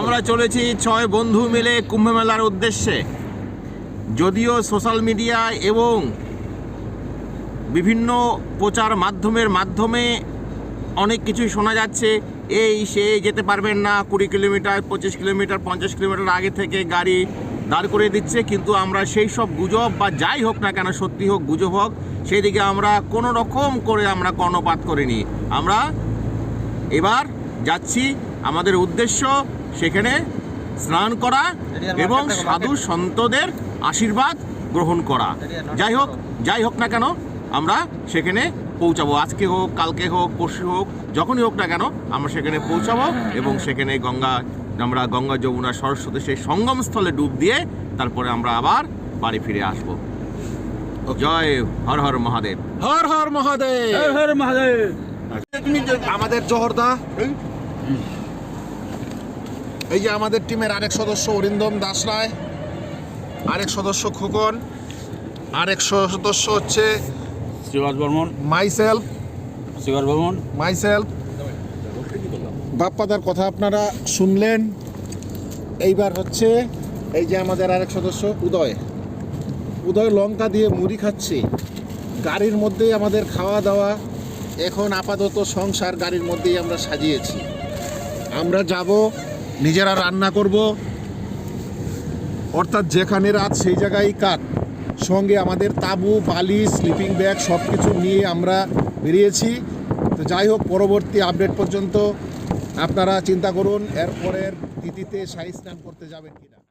আমরা চলেছি ছয় বন্ধু মিলে কুম্ভ মেলার উদ্দেশ্যে। যদিও সোশ্যাল মিডিয়া এবং বিভিন্ন প্রচার মাধ্যমের মাধ্যমে অনেক কিছুই শোনা যাচ্ছে এই সে যেতে পারবেন না কুড়ি কিলোমিটার পঁচিশ কিলোমিটার পঞ্চাশ কিলোমিটার আগে থেকে গাড়ি দাঁড় করে দিচ্ছে কিন্তু আমরা সেই সব গুজব বা যাই হোক না কেন সত্যি হোক গুজব হোক সেই দিকে আমরা কোনো রকম করে আমরা কর্ণপাত করিনি। আমরা এবার যাচ্ছি আমাদের উদ্দেশ্য সেখানে স্নান করা এবং সাধু সন্তদের আশীর্বাদ গ্রহণ করা। যাই হোক যাই হোক না কেন আমরা সেখানে পৌঁছাবো। আজকে হোক কালকে হোক পরশু হোক যখনই হোক না কেন আমরা সেখানে পৌঁছাবো এবং সেখানে গঙ্গা আমরা গঙ্গা যমুনা সরস্বতী সেই সঙ্গম স্থলে ডুব দিয়ে তারপরে আমরা আবার বাড়ি ফিরে আসব। জয় হর হর মহাদেব। হর হর মহাদেব। হর মহাদেব। আমাদের জহরদা এই যে আমাদের টিমের আরেক সদস্য অরিন্দম দাস রায় আরেক সদস্য খোকন আরেক সদস্য হচ্ছে শিবাজ বর্মন। মাইসেলফ শিবাজ বর্মন। মাইসেলফ বাপ্পাদার কথা আপনারা শুনলেন। এইবার হচ্ছে এই যে আমাদের আরেক সদস্য উদয়। উদয় লঙ্কা দিয়ে মুড়ি খাচ্ছে। গাড়ির মধ্যেই আমাদের খাওয়া দাওয়া। এখন আপাতত সংসার গাড়ির মধ্যেই আমরা সাজিয়েছি। আমরা যাব নিজেরা রান্না করব। অর্থাৎ যেখানে রাত, সেই জায়গায় কাক সঙ্গে আমাদের তাবু বালি স্লিপিং ব্যাগ সব কিছু নিয়ে আমরা বেরিয়েছি। তো যাই হোক, পরবর্তী আপডেট পর্যন্ত আপনারা চিন্তা করুন, এরপরের তিথিতে শাহী স্নান করতে যাবেন কিনা।